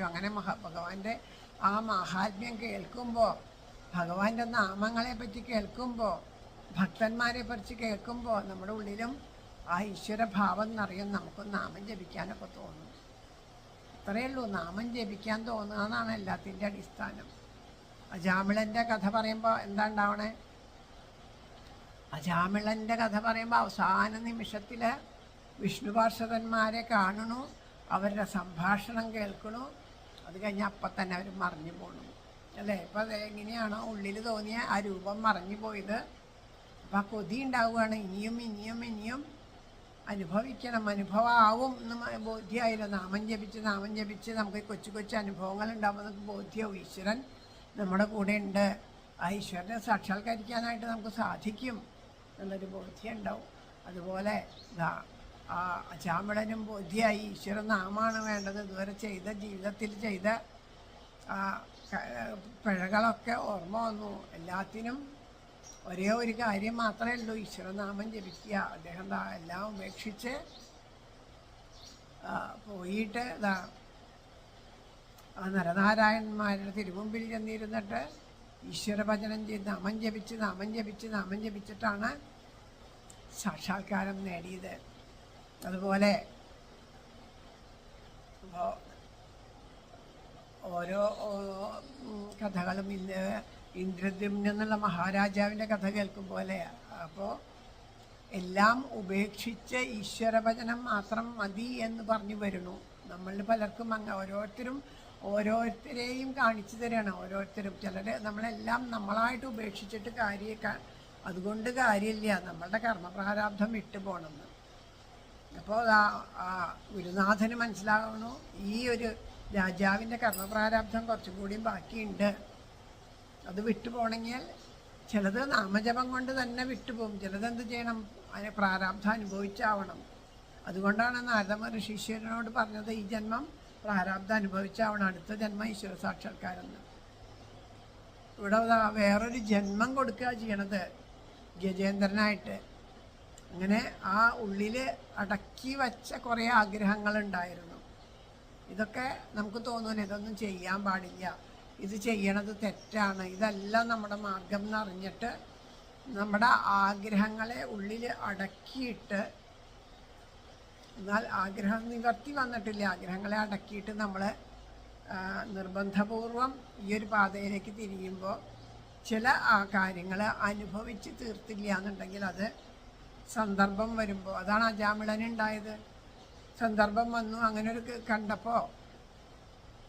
പറ്റിയോ അങ്ങനെ മഹാ ഭഗവാന്റെ ആ മഹാത്മ്യം കേൾക്കുമ്പോൾ ഭഗവാന്റെ നാമങ്ങളെ പറ്റി കേൾക്കുമ്പോൾ ഭക്തന്മാരെ പറ്റി കേൾക്കുമ്പോൾ നമ്മുടെ ഉള്ളിലും ആ ഈശ്വരഭാവം എന്നറിയാൻ നമുക്ക് നാമം ജപിക്കാനൊക്കെ തോന്നും. അത്രയേ ഉള്ളൂ. നാമം ജപിക്കാൻ തോന്നുക എന്നാണ് എല്ലാത്തിന്റെ അടിസ്ഥാനം. അജാമിളന്റെ കഥ പറയുമ്പോൾ എന്താ ഉണ്ടാവണേ? അജാമിളന്റെ കഥ പറയുമ്പോൾ അവസാന നിമിഷത്തിൽ വിഷ്ണു പാർഷദന്മാരെ കാണണു അവരുടെ സംഭാഷണം കേൾക്കണു അത് കഴിഞ്ഞ് അപ്പം തന്നെ അവർ മറിഞ്ഞു പോണു. അല്ലേ? ഇപ്പം അത് എങ്ങനെയാണോ ഉള്ളിൽ തോന്നിയ ആ രൂപം മറിഞ്ഞു പോയത്. അപ്പം ആ കൊതി ഉണ്ടാവുകയാണ്. ഇനിയും ഇനിയും ഇനിയും അനുഭവിക്കണം. അനുഭവമാവും എന്ന് ബോധ്യമായില്ല. നാമം ജപിച്ച് നാമം ജപിച്ച് നമുക്ക് കൊച്ചു കൊച്ചു അനുഭവങ്ങൾ ഉണ്ടാകുമ്പോൾ നമുക്ക് ബോധ്യമാവും ഈശ്വരൻ നമ്മുടെ കൂടെ ഉണ്ട്. ആ ഈശ്വരനെ സാക്ഷാത്കരിക്കാനായിട്ട് നമുക്ക് സാധിക്കും. എന്നൊരു ബോധ്യം ഉണ്ടാവും. അതുപോലെ ദാ ആ അചാമിളനും ബോധ്യമായി ഈശ്വര നാമാണ് വേണ്ടത്. ഇതുവരെ ചെയ്ത ജീവിതത്തിൽ ചെയ്ത പിഴകളൊക്കെ ഓർമ്മ വന്നു. എല്ലാത്തിനും ഒരേ ഒരു കാര്യം മാത്രമേ ഉള്ളൂ. ഈശ്വരനാമം ജപിക്കുക. അദ്ദേഹം എല്ലാം ഉപേക്ഷിച്ച് പോയിട്ട് ഇതാ നരനാരായണന്മാരുടെ തിരുമുമ്പിൽ ചെന്നിരുന്നിട്ട് ഈശ്വരഭജനം ചെയ്ത് നാമം ജപിച്ച് നാമം ജപിച്ച് നാമം ജപിച്ചിട്ടാണ് സാക്ഷാത്കാരം നേടിയത്. അതുപോലെ ഓരോ കഥകളും ഇന്ന് ഇന്ദ്രദ്യുമ്ന എന്നുള്ള മഹാരാജാവിന്റെ കഥ കേൾക്കും പോലെയാണ് അപ്പോൾ എല്ലാം ഉപേക്ഷിച്ച് ഈശ്വരഭജനം മാത്രം മതി എന്ന് പറഞ്ഞു വരുന്നു. നമ്മളിൽ പലർക്കും അങ്ങ് ഓരോരുത്തരും ഓരോരുത്തരെയും കാണിച്ചു തരികയാണ് ഓരോരുത്തരും. ചിലർ നമ്മളെല്ലാം നമ്മളായിട്ട് ഉപേക്ഷിച്ചിട്ട് കാര്യ അതുകൊണ്ട് കാര്യമില്ല. നമ്മളുടെ കർമ്മപ്രാരാബ്ധം വിട്ടു പോകണമെന്ന് അപ്പോൾ ആ ഗുരുനാഥന് മനസ്സിലാകണു ഈ ഒരു രാജാവിന്റെ കർമ്മപ്രാരാബ്ധം കുറച്ചും കൂടിയും ബാക്കിയുണ്ട്. അത് വിട്ടുപോകണമെങ്കിൽ ചിലത് നാമജപം കൊണ്ട് തന്നെ വിട്ടുപോകും. ചിലത് എന്ത് ചെയ്യണം? അതിന് പ്രാരാബ്ധം അനുഭവിച്ചാവണം. അതുകൊണ്ടാണ് നാരദ ഋഷീശ്വരനോട് പറഞ്ഞത് ഈ ജന്മം പ്രാരാബ്ധം അനുഭവിച്ചാവണം. അടുത്ത ജന്മം ഈശ്വര സാക്ഷാത്കാരെന്ന് ഇവിടെ വേറൊരു ജന്മം കൊടുക്കുക ചെയ്യണത് ഗജേന്ദ്രനായിട്ട്. അങ്ങനെ ആ ഉള്ളിൽ അടക്കി വച്ച കുറേ ആഗ്രഹങ്ങളുണ്ടായിരുന്നു. ഇതൊക്കെ നമുക്ക് തോന്നുന്നു ഇതൊന്നും ചെയ്യാൻ പാടില്ല. ഇത് ചെയ്യണത് തെറ്റാണ്. ഇതല്ല നമ്മുടെ മാർഗം എന്നറിഞ്ഞിട്ട് നമ്മുടെ ആഗ്രഹങ്ങളെ ഉള്ളിൽ അടക്കിയിട്ട് എന്നാൽ ആഗ്രഹം നിവർത്തി വന്നിട്ടില്ല. ആഗ്രഹങ്ങളെ അടക്കിയിട്ട് നമ്മൾ നിർബന്ധപൂർവം ഈ ഒരു പാതയിലേക്ക് തിരിയുമ്പോൾ ചില ആ കാര്യങ്ങൾ അനുഭവിച്ച് തീർത്തില്ല എന്നുണ്ടെങ്കിൽ അത് സന്ദർഭം വരുമ്പോൾ അതാണ് ആ അജാമിളനുണ്ടായത് സന്ദർഭം വന്നു അങ്ങനെ ഒരു കണ്ടപ്പോൾ